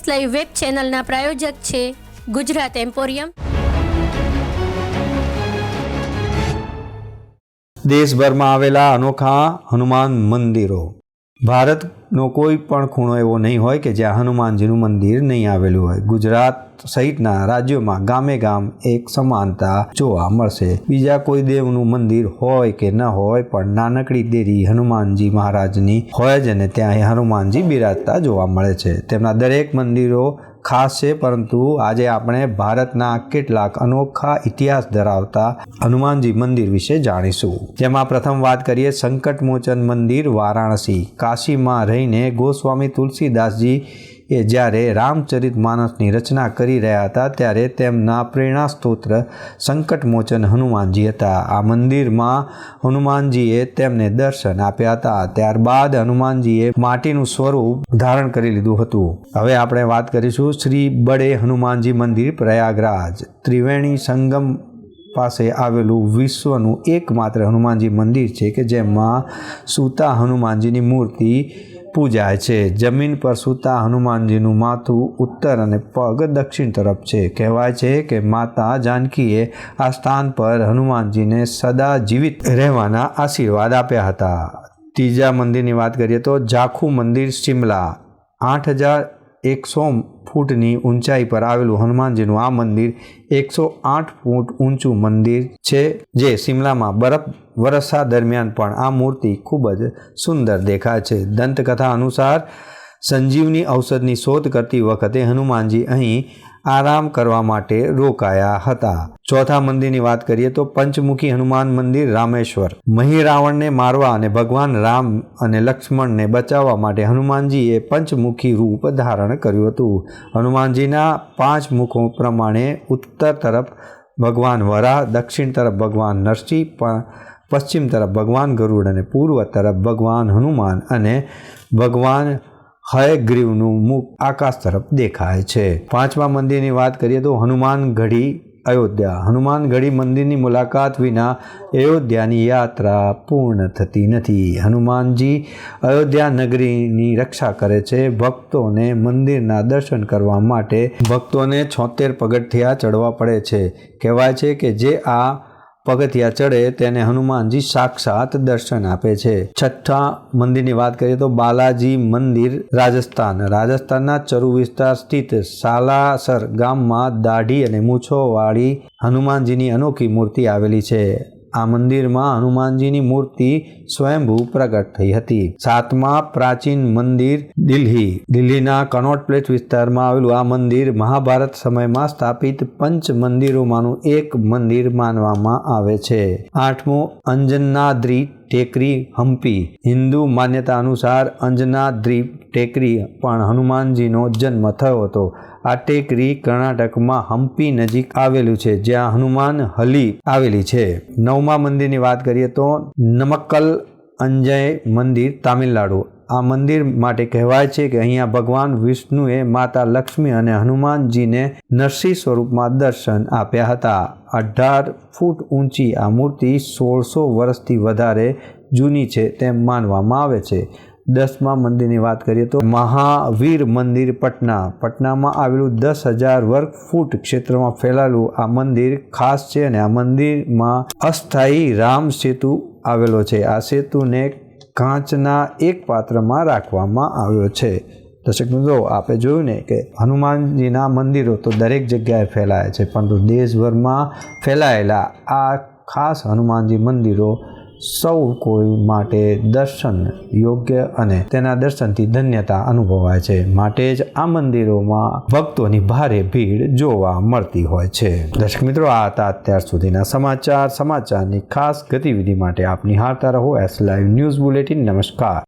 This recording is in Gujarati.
એસ લાઈવ વેબ ચેનલના પ્રાયોજક છે ગુજરાત એમ્પોરિયમ. દેશભરમાં આવેલા અનોખા હનુમાન મંદિરો. ભારતનો કોઈ પણ ખૂણો એવો નહીં હોય કે જ્યાં હનુમાનજીનું મંદિર નહીં આવેલું હોય. ગુજરાત સહિતના રાજ્યોમાં ગામે ગામ એક સમાનતા જોવા મળશે. બીજા કોઈ દેવનું મંદિર હોય કે ન હોય, પણ નાનકડી દેરી હનુમાનજી મહારાજની હોય જ અને ત્યાં હનુમાનજી બિરાજતા જોવા મળે છે. તેમના દરેક મંદિરો ખાસ છે, પરંતુ આજે આપણે ભારતના કેટલાક અનોખા ઇતિહાસ ધરાવતા હનુમાનજી મંદિર વિશે જાણીશું. જેમાં પ્રથમ વાત કરીએ સંકટમોચન મંદિર વારાણસી. કાશીમાં રહીને ગોસ્વામી તુલસીદાસજી એ જ્યારે રામચરિત માનસની રચના કરી રહ્યા હતા, ત્યારે તેમના પ્રેરણા સ્તોત્ર સંકટમોચન હનુમાનજી હતા. આ મંદિરમાં હનુમાનજીએ તેમને દર્શન આપ્યા હતા. ત્યારબાદ હનુમાનજીએ માટીનું સ્વરૂપ ધારણ કરી લીધું હતું. હવે આપણે વાત કરીશું શ્રી બડે હનુમાનજી મંદિર પ્રયાગરાજ. ત્રિવેણી સંગમ પાસે આવેલું વિશ્વનું એકમાત્ર હનુમાનજી મંદિર છે કે જેમાં સૂતા હનુમાનજીની મૂર્તિ પૂજાય છે. જમીન પર સૂતા હનુમાનજીનું માથું ઉત્તર અને પગ દક્ષિણ તરફ છે. કહેવાય છે કે માતા જાનકીએ આ સ્થાન પર હનુમાનજીને સદા જીવિત રહેવાના આશીર્વાદ આપ્યા હતા. ત્રીજા મંદિરની વાત કરીએ તો જાખુ મંદિર, શિમલા. આઠ હજાર એકસો ફૂટની ઊંચાઈ પર આવેલું હનુમાનજીનું આ મંદિર એકસો આઠ ફૂટ ઊંચું મંદિર છે, જે શિમલામાં બરફ વરસા દરમિયાન પણ આ મૂર્તિ ખૂબ જ સુંદર દેખાય છે. દંતકથા અનુસાર, સંજીવની ઔષધની શોધ કરતી વખતે હનુમાનજી અહીં આરામ કરવા માટે રોકાયા હતા. ચોથા મંદિરની વાત કરીએ તો પંચમુખી હનુમાન મંદિર રામેશ્વર. મહી રાવણને મારવા અને ભગવાન રામ અને લક્ષ્મણને બચાવવા માટે હનુમાનજીએ પંચમુખી રૂપ ધારણ કર્યું હતું. હનુમાનજીના પાંચ મુખો પ્રમાણે ઉત્તર તરફ ભગવાન વરા, દક્ષિણ તરફ ભગવાન નરસિંહ પણ પશ્ચિમ તરફ ભગવાન ગરુડ અને પૂર્વ તરફ ભગવાન હનુમાન અને ભગવાન હયગ્રીવનું મુખ આકાશ તરફ દેખાય છે. પાંચમા મંદિરની વાત કરીએ તો હનુમાન ગઢી અયોધ્યા. હનુમાનગઢી મંદિરની મુલાકાત વિના અયોધ્યાની યાત્રા પૂર્ણ થતી નથી. હનુમાનજી અયોધ્યા નગરીની રક્ષા કરે છે ભક્તોને મંદિરના દર્શન કરવા માટે. ભક્તોને છોતેર પગથિયા ચડવા પડે છે. કહેવાય છે કે જે આ પગથિયા ચડે તેને હનુમાનજી સાક્ષાત દર્શન આપે છે. છઠ્ઠા મંદિરની વાત કરીએ તો બાલાજી મંદિર રાજસ્થાન. રાજસ્થાનના ચરુ વિસ્તાર સ્થિત સાલાસર ગામમાં દાઢી અને મૂછોવાળી હનુમાનજીની અનોખી મૂર્તિ આવેલી છે. આ મંદિરમાં હનુમાનજીની મૂર્તિ સ્વયંભૂ પ્રગટ થઈ હતી. સાતમા પ્રાચીન મંદિર દિલ્હી. દિલ્હીના કનોટ પ્લેસ વિસ્તારમાં આવેલું આ મંદિર મહાભારત સમયમાં સ્થાપિત પંચ મંદિરોમાંનું એક મંદિર માનવામાં આવે છે. આઠમું અંજનાદ્રી ટેકરી હમ્પી હિન્દુ માન્યતા અનુસાર અંજનાદ્રી ટેકરી પણ હનુમાનજીનો જન્મ થયો હતો. આ ટેકરી કર્ણાટકમાં હમ્પી નજીક આવેલું છે, જ્યાં હનુમાન હલી આવેલી છે. નવમા મંદિરની વાત કરીએ તો નમક્કલ અંજય મંદિર, તામિલનાડુ. આ મંદિર માટે કહેવાય છે કે અહીંયા ભગવાન વિષ્ણુએ માતા લક્ષ્મી અને હનુમાનજીને નરસિંહ સ્વરૂપમાં દર્શન આપ્યા હતા. અઢાર ફૂટ ઊંચી આ મૂર્તિ સોળસો વર્ષથી વધારે જૂની છે તેમ માનવામાં આવે છે. દસમા મંદિરની વાત કરીએ તો મહાવીર મંદિર પટના. પટનામાં આવેલું દસ હજાર વર્ગ ફૂટ ક્ષેત્રમાં ફેલાયેલું આ મંદિર ખાસ છે અને આ મંદિરમાં અસ્થાયી રામ સેતુ આવેલો છે. આ સેતુને કાચના એક પાત્રમાં રાખવામાં આવ્યો છે. દર્શક મિત્રો આપણે જોયું ને કે હનુમાનજીના મંદિરો તો દરેક જગ્યાએ ફેલાયા છે, પરંતુ દેશભરમાં ફેલાયેલા આ ખાસ હનુમાનજી મંદિરો સૌ કોઈ માટે દર્શન યોગ્ય અને તેના દર્શનથી ધન્યતા અનુભવાય છે. માટે જ આ મંદિરોમાં ભક્તોની ભારે ભીડ જોવા મળતી હોય છે. દર્શક મિત્રો, આ હતા અત્યાર સુધીના સમાચાર. સમાચારની ખાસ ગતિવિધિ માટે આપ નિહાળતા રહો. એસ લાઈવ ન્યૂઝ બુલેટિન નમસ્કાર.